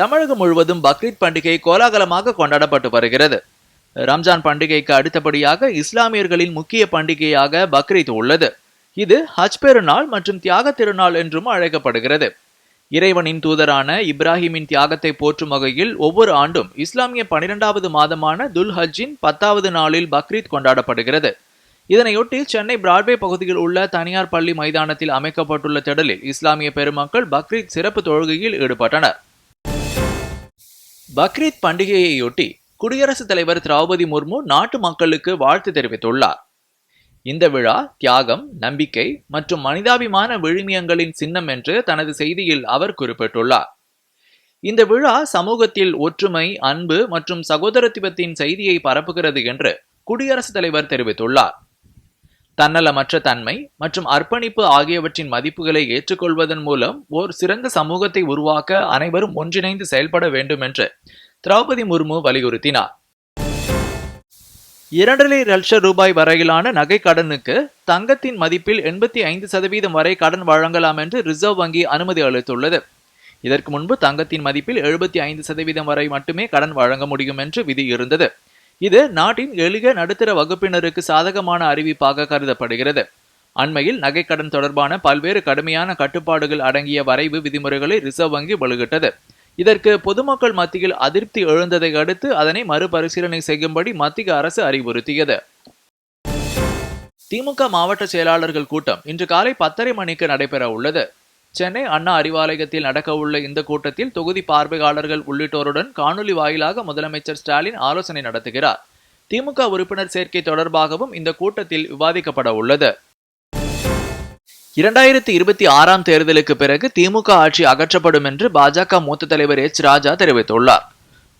தமிழகம் முழுவதும் பக்ரீத் பண்டிகை கோலாகலமாக கொண்டாடப்பட்டு வருகிறது. ரம்ஜான் பண்டிகைக்கு அடுத்தபடியாக இஸ்லாமியர்களின் முக்கிய பண்டிகையாக பக்ரீத் உள்ளது. இது ஹஜ் பெருநாள் மற்றும் தியாக திருநாள் என்றும் அழைக்கப்படுகிறது. இறைவனின் தூதரான இப்ராஹிமின் தியாகத்தை போற்றும் வகையில் ஒவ்வொரு ஆண்டும் இஸ்லாமிய பனிரெண்டாவது மாதமான துல் ஹஜ்ஜின் பத்தாவது நாளில் பக்ரீத் கொண்டாடப்படுகிறது. இதனையொட்டி சென்னை பிராட்வே பகுதியில் உள்ள தனியார் பள்ளி மைதானத்தில் அமைக்கப்பட்டுள்ள திடலில் இஸ்லாமிய பெருமக்கள் பக்ரீத் சிறப்பு தொழுகையில் ஈடுபட்டனர். பக்ரீத் பண்டிகையையொட்டி குடியரசுத் தலைவர் திரௌபதி முர்மு நாட்டு மக்களுக்கு வாழ்த்து தெரிவித்துள்ளார். இந்த விழா தியாகம் நம்பிக்கை மற்றும் மனிதாபிமான விழுமியங்களின் சின்னம் என்று தனது செய்தியில் அவர் குறிப்பிட்டுள்ளார். இந்த விழா சமூகத்தில் ஒற்றுமை அன்பு மற்றும் சகோதரத்துவத்தின் செய்தியை பரப்புகிறது என்று குடியரசுத் தலைவர் தெரிவித்துள்ளார். தன்னலமற்ற தன்மை மற்றும் அர்ப்பணிப்பு ஆகியவற்றின் மதிப்புகளை ஏற்றுக்கொள்வதன் மூலம் ஓர் சிறந்த சமூகத்தை உருவாக்க அனைவரும் ஒன்றிணைந்து செயல்பட வேண்டும் என்று திரௌபதி முர்மு வலியுறுத்தினார். இரண்டரை லட்சம் ரூபாய் வரையிலான நகை கடனுக்கு தங்கத்தின் மதிப்பில் எண்பத்தி ஐந்து சதவீதம் வரை கடன் வழங்கலாம் என்று ரிசர்வ் வங்கி அனுமதி அளித்துள்ளது. இதற்கு முன்பு தங்கத்தின் மதிப்பில் எழுபத்தி ஐந்து சதவீதம் வரை மட்டுமே கடன் வழங்க முடியும் என்று விதி இருந்தது. இது நாட்டின் எளிய நடுத்தர வகுப்பினருக்கு சாதகமான அறிவிப்பாக கருதப்படுகிறது. அண்மையில் நகைக்கடன் தொடர்பான பல்வேறு கடுமையான கட்டுப்பாடுகள் அடங்கிய வரைவு விதிமுறைகளை ரிசர்வ் வங்கி வெளியிட்டது இதற்கு பொதுமக்கள் மத்தியில் அதிருப்தி எழுந்ததை அடுத்து அதனை மறுபரிசீலனை செய்யும்படி மத்திய அரசு அறிவுறுத்தியது. திமுக மாவட்ட செயலாளர்கள் கூட்டம் இன்று காலை பத்தரை மணிக்கு நடைபெற உள்ளது சென்னை அண்ணா அறிவாலயத்தில் நடக்கவுள்ள இந்த கூட்டத்தில் தொகுதி பார்வையாளர்கள் உள்ளிட்டோருடன் காணொலி வாயிலாக முதலமைச்சர் ஸ்டாலின் ஆலோசனை நடத்துகிறார். திமுக உறுப்பினர் சேர்க்கை தொடர்பாகவும் இந்த கூட்டத்தில் விவாதிக்கப்பட உள்ளது. இரண்டாயிரத்தி இருபத்தி ஆறாம் தேர்தலுக்கு பிறகு திமுக ஆட்சி அகற்றப்படும் என்று பாஜக மூத்த தலைவர் எச். ராஜா தெரிவித்துள்ளார்.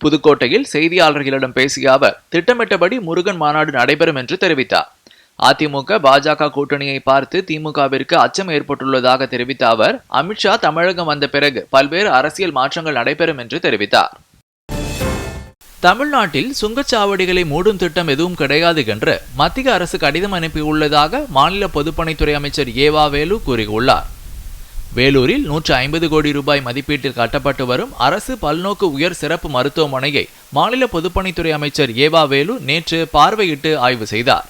புதுக்கோட்டையில் செய்தியாளர்களிடம் பேசிய அவர் திட்டமிட்டபடி முருகன் மாநாடு நடைபெறும் என்று தெரிவித்தார். அதிமுக பாஜக கூட்டணியை பார்த்து திமுகவிற்கு அச்சம் ஏற்பட்டுள்ளதாக தெரிவித்த அவர் அமித்ஷா தமிழகம் வந்த பிறகு பல்வேறு அரசியல் மாற்றங்கள் நடைபெறும் என்று தெரிவித்தார். தமிழ்நாட்டில் சுங்கச்சாவடிகளை மூடும் திட்டம் எதுவும் கிடையாது என்று மத்திய அரசு கடிதம் அனுப்பியுள்ளதாக மாநில பொதுப்பணித்துறை அமைச்சர் ஏவா வேலு கூறியுள்ளார். வேலூரில் நூற்று ஐம்பது கோடி ரூபாய் மதிப்பீட்டில் கட்டப்பட்டு வரும் அரசு பல்நோக்கு உயர் சிறப்பு மருத்துவமனையை மாநில பொதுப்பணித்துறை அமைச்சர் ஏவா வேலு நேற்று பார்வையிட்டு ஆய்வு செய்தார்.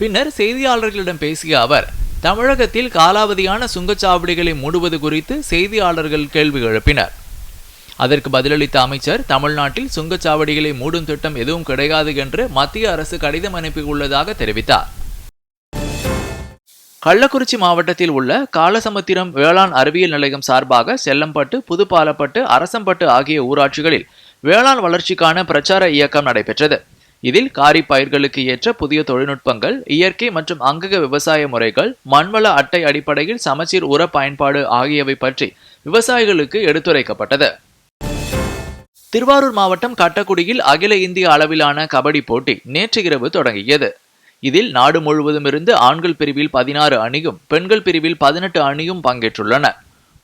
பின்னர் செய்தியாளர்களிடம் பேசிய அவர் தமிழகத்தில் காலாவதியான சுங்கச்சாவடிகளை மூடுவது குறித்து செய்தியாளர்கள் கேள்வி எழுப்பினர். அதற்கு பதிலளித்த அமைச்சர் தமிழ்நாட்டில் சுங்கச்சாவடிகளை மூடும் திட்டம் எதுவும் கிடையாது என்று மத்திய அரசு கடிதம் அனுப்பியுள்ளதாக தெரிவித்தார். கள்ளக்குறிச்சி மாவட்டத்தில் உள்ள காலசமுத்திரம் வேளாண் அறிவியல் நிலையம் சார்பாக செல்லம்பட்டு புதுப்பாலப்பட்டு அரசம்பட்டு ஆகிய ஊராட்சிகளில் வேளாண் வளர்ச்சிக்கான பிரச்சார இயக்கம் நடைபெற்றது. இதில் காரி பயிர்களுக்கு ஏற்ற புதிய தொழில்நுட்பங்கள் இயற்கை மற்றும் அங்கக விவசாய முறைகள் மண்வள அட்டை அடிப்படையில் சமச்சீர் உர பயன்பாடு ஆகியவை பற்றி விவசாயிகளுக்கு எடுத்துரைக்கப்பட்டது. திருவாரூர் மாவட்டம் கட்டக்குடியில் அகில இந்திய அளவிலான கபடி போட்டி நேற்று இரவு தொடங்கியது. இதில் நாடு முழுவதும் இருந்து ஆண்கள் பிரிவில் பதினாறு அணியும் பெண்கள் பிரிவில் பதினெட்டு அணியும் பங்கேற்றுள்ளன.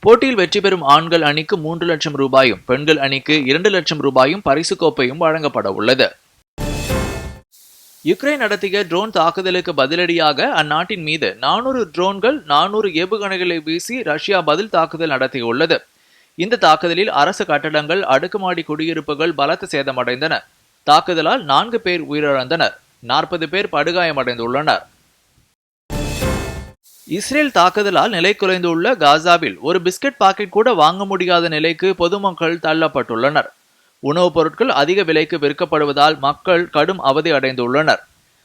போட்டியில் வெற்றி பெறும் ஆண்கள் அணிக்கு மூன்று லட்சம் ரூபாயும் பெண்கள் அணிக்கு இரண்டு லட்சம் ரூபாயும் பரிசு கோப்பையும் வழங்கப்பட உள்ளது யுக்ரைன் நடத்திய ட்ரோன் தாக்குதலுக்கு பதிலடியாக அந்நாட்டின் மீது நானூறு ட்ரோன்கள் நானூறு ஏவுகணைகளை வீசி ரஷ்யா பதில் தாக்குதல் நடத்தியுள்ளது. இந்த தாக்குதலில் அரசு கட்டடங்கள் அடுக்குமாடி குடியிருப்புகள் பலத்த சேதமடைந்தன. தாக்குதலால் நான்கு பேர் உயிரிழந்தனர். நாற்பது பேர் படுகாயமடைந்துள்ளனர். இஸ்ரேல் தாக்குதலால் நிலை குறைந்துள்ள காசாவில் ஒரு பிஸ்கட் பாக்கெட் கூட வாங்க முடியாத நிலைக்கு பொதுமக்கள் தள்ளப்பட்டுள்ளனர். உணவுப் பொருட்கள் அதிக விலைக்கு விற்கப்படுவதால் மக்கள் கடும் அவதி அடைந்துள்ளனர்.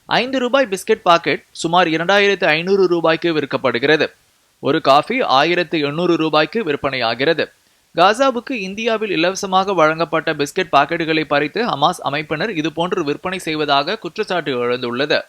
ஐந்து ரூபாய் பிஸ்கட் பாக்கெட் சுமார் இரண்டாயிரத்து ஐநூறு ரூபாய்க்கு விற்கப்படுகிறது. ஒரு காஃபி ஆயிரத்து எண்ணூறு ரூபாய்க்கு விற்பனையாகிறது. காசாவுக்கு இந்தியாவில் இலவசமாக வழங்கப்பட்ட பிஸ்கட் பாக்கெட்டுகளை பறித்து ஹமாஸ் அமைப்பினர் இதுபோன்று விற்பனை செய்வதாக குற்றச்சாட்டு எழுந்துள்ளது.